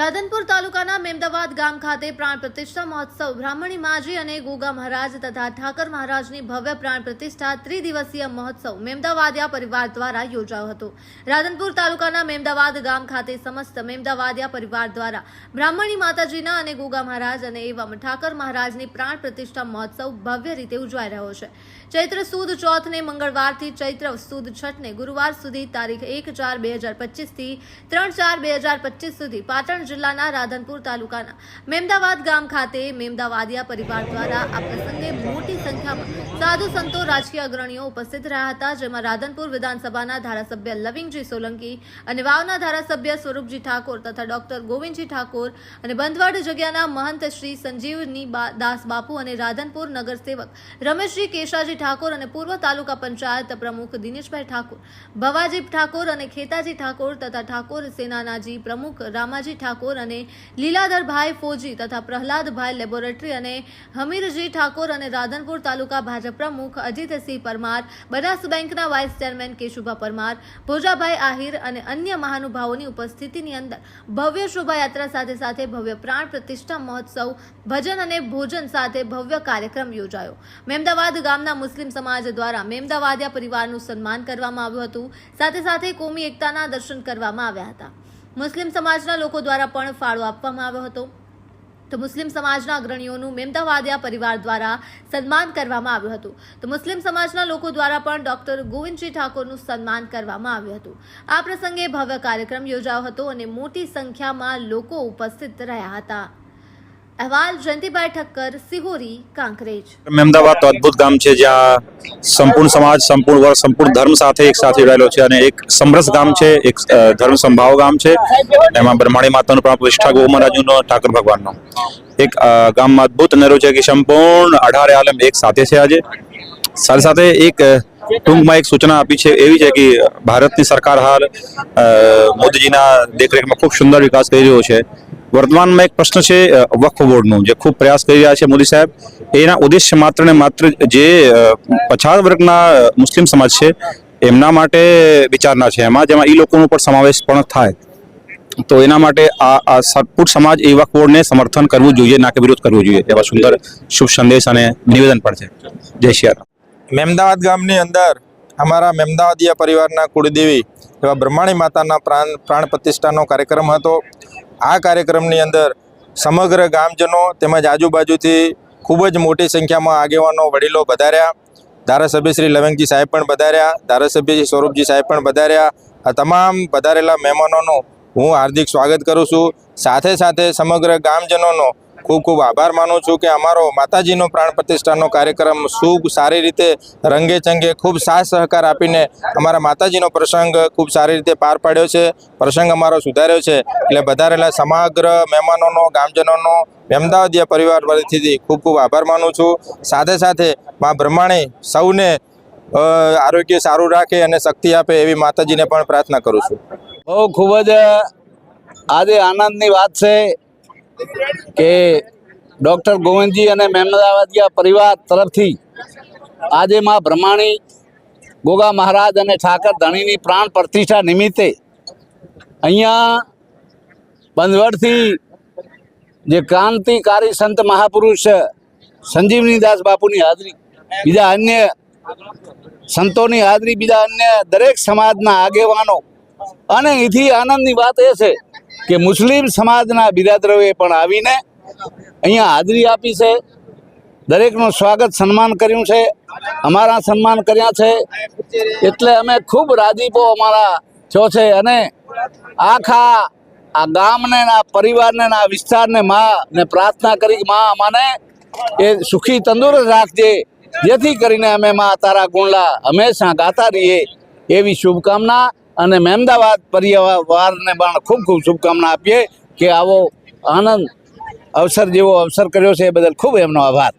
રાધનપુર તાલુકાના મેમદાવાદ ગામ ખાતે પ્રાણ પ્રતિષ્ઠા મહોત્સવ. બ્રાહ્મણી માજી અને ગોગા મહારાજ તથા ઠાકર મહારાજની ભવ્ય પ્રાણ પ્રતિષ્ઠા ત્રિદિવસીય મહોત્સવ મેમદાવાદિયા પરિવાર દ્વારા યોજાયો હતો. રાધનપુર તાલુકાના મેમદાવાદ ગામ ખાતે સમસ્ત મેમદાવાદિયા પરિવાર દ્વારા બ્રાહ્મણી માતાજીના અને ગોગા મહારાજ અને એવમ ઠાકર મહારાજની પ્રાણ પ્રતિષ્ઠા મહોત્સવ ભવ્ય રીતે ઉજવાઈ રહ્યો છે. ચૈત્ર સુદ ચોથને મંગળવારથી ચૈત્ર સુદ છઠને ગુરુવાર સુધી તારીખ એક ચાર બે હજાર પચીસથી ત્રણ ચાર બે હજાર પચીસ સુધી પાટણ જિલ્લાના રાધનપુર તાલુકાના મેમદાવાદ ગામ ખાતે મેમદાવાદિયા પરિવાર દ્વારા આ પ્રસંગે મોટી સંખ્યામાં સાધુ સંતો, રાજકીય અગ્રણીઓ ઉપસ્થિત રહ્યા હતા, જેમાં રાધનપુર વિધાનસભાના ધારાસભ્ય લવિંગજી સોલંકી અને વાવના ધારાસભ્ય સ્વરૂપજી ઠાકોર તથા ડોક્ટર ગોવિંદજી ઠાકોર અને બંધવાડ જગ્યાના મહંત શ્રી સંજીવની દાસ બાપુ અને રાધનપુર નગરસેવક રમેશજી કેશાજી ઠાકોર અને પૂર્વ તાલુકા પંચાયત પ્રમુખ દિનેશભાઈ ઠાકોર ભવાજી ઠાકોર અને ખેતાજી ઠાકોર તથા ઠાકોર સેનાનાજી પ્રમુખ રામાજી ઠાકોર અને લીલાધરભાઈ ફોજી તથા પ્રહલાદભાઈ લેબોરેટરી અને હમીરજી ઠાકોર અને રાધનપુર તાલુકા ભાજપ પ્રમુખ અજીતસિંહ પરમાર, બનાસ બેંકના વાઇસ ચેરમેન કેશુભા પરમાર, ભોજાભાઈ આહિર અને અન્ય મહાનુભાવોની ઉપસ્થિતિની અંદર ભવ્ય શોભાયાત્રા સાથે સાથે ભવ્ય પ્રાણ પ્રતિષ્ઠા મહોત્સવ, ભજન અને ભોજન સાથે ભવ્ય કાર્યક્રમ યોજાયો. મેમદાવાદ ગામના મુસ્લિમ સમાજ દ્વારા મેમદાવાદિયા પરિવારનું સન્માન કરવામાં આવ્યું હતું. સાથે સાથે કોમી એકતાના દર્શન કરવામાં આવ્યા હતા. મુસ્લિમ સમાજના લોકો દ્વારા પણ ફાળો આપવામાં આવ્યો હતો. તો મુસ્લિમ સમાજના અગ્રણીઓનું મેમદાવાદિયા પરિવાર દ્વારા સન્માન કરવામાં આવ્યું હતું. તો મુસ્લિમ સમાજના લોકો દ્વારા પણ ડોક્ટર ગોવિંદજી ઠાકોરનું સન્માન કરવામાં આવ્યું હતું. આ પ્રસંગે ભવ્ય કાર્યક્રમ યોજાયો હતો અને મોટી સંખ્યામાં લોકો ઉપસ્થિત રહ્યા હતા. અહેવાલ જયંતિભાઈ ઠક્કર, સિહોરી, કાંકરેજ. મહેમદાવાદ તો અદ્ભુત ગામ છે, જ્યાં સંપૂર્ણ સમાજ, સંપૂર્ણ વર્ગ, સંપૂર્ણ ધર્મ સાથે એક સાથે જોડાયેલો છે અને એક સમરસ ગામ છે, એક ધર્મ સંભાવ ગામ છે. એમાં બ્રહ્માણી માતાનું પ્રાણ પ્રતિષ્ઠા ગો મહારાજનો, ઠાકર ભગવાનનો. એક ગામમાં અદ્ભુત નરો છે કે સંપૂર્ણ અઢારે આલમ એક સાથે છે આજે. સાથે સાથે એક ટૂંકમાં એક સૂચના આપી છે, એવી છે કે ભારતની સરકાર હાલ મોદીજીના દેખરેખમાં ખૂબ સુંદર વિકાસ કરી રહ્યો છે. વર્તમાનમાં એક પ્રશ્ન છે વક્ફ બોર્ડનું, જે ખૂબ પ્રયાસ કરી રહ્યા છે મોદી સાહેબ. એના ઉદ્દેશ્ય માત્ર ને માત્ર જે પછાત વર્ગના મુસ્લિમ સમાજ છે, એમના માટે વિચારના છે. એમાં જેમાં એ લોકોનો પણ સમાવેશ પણ થાય. તો એના માટે આ સટપુટ સમાજ, એ વક્ફ બોર્ડને સમર્થન કરવું જોઈએ, ના કે વિરોધ કરવો જોઈએ. એવા સુંદર શુભ સંદેશ અને નિવેદન પણ છે. જય શિયા મેમદાવાદ ગામની અંદર અમારા મેમદાવાદીય પરિવારના કુળદેવી એવા બ્રહ્માણી માતાના પ્રાણ પ્રાણ પ્રતિષ્ઠાનો કાર્યક્રમ હતો. આ કાર્યક્રમની અંદર સમગ્ર ગામજનો તેમજ આજુબાજુથી ખૂબ જ મોટી સંખ્યામાં આગેવાનો, વડીલો પધાર્યા. ધારાસભ્ય શ્રી લવંગજી સાહેબ પણ પધાર્યા. ધારાસભ્ય શ્રી સ્વરૂપજી સાહેબ પણ પધાર્યા. આ તમામ પધારેલા મહેમાનોનું હું હાર્દિક સ્વાગત કરું છું. સાથે સાથે સમગ્ર ગામજનોનો ખૂબ ખૂબ આભાર માનું છું કે અમારો માતાજીનો પ્રાણ પ્રતિષ્ઠાનો કાર્યક્રમ ખૂબ સારી રીતે રંગે ચંગે ખૂબ સાથ સહકાર આપીને અમારા માતાજીનો પ્રસંગ ખૂબ સારી રીતે પાર પાડ્યો છે. પ્રસંગ અમારો સુધાર્યો છે. એટલે વધારેલા સમગ્ર મહેમાનોનો, ગામજનોનો, અમદાવાદીય પરિવાર પરિસ્થિતિ ખૂબ ખૂબ આભાર માનું છું. સાથે સાથે મા બ્રહ્માણી સૌને આરોગ્ય સારું રાખે અને શક્તિ આપે એવી માતાજીને પણ પ્રાર્થના કરું છું. બહુ ખૂબ જ, આજે આનંદની વાત છે. કે ડૉક્ટર ગોવિંદજી અને મહેમદાવાદિયા પરિવાર તરફથી આજે માં બ્રહ્માણી, ગોગા મહારાજ અને ઠાકર ધણીની પ્રાણ પ્રતિષ્ઠા નિમિત્તે અહીંયા બંધવડથી જે ક્રાંતિકારી સંત મહાપુરુષ સંજીવનીદાસ બાપુની હાજરી, બીજા અન્ય સંતોની હાજરી, બીજા અન્ય દરેક સમાજના આગેવાનો, અને એથી આનંદની વાત એ છે કે મુસ્લિમ સમાજના બિરાદરોએ પણ આવીને અહીંયા હાજરી આપી છે. દરેકનું સ્વાગત સન્માન કર્યું છે. અમારા સન્માન કર્યા છે. એટલે અમે ખૂબ રાજીપો અમારા છો છે અને આખા આ ગામને આ પરિવારને આ વિસ્તારને માં ને પ્રાર્થના કરી માં અમને એ સુખી તંદુરસ્ત રાખજે. જેથી કરીને અમે માં તારા ગુણલા હંમેશા ગાતા રહીએ એવી શુભકામના અને મહેમદાવાદ પરિવારને પણ ખૂબ ખૂબ શુભકામના આપીએ કે આવો આનંદ અવસર જેવો અવસર કર્યો છે એ બદલ ખૂબ એમનો આભાર.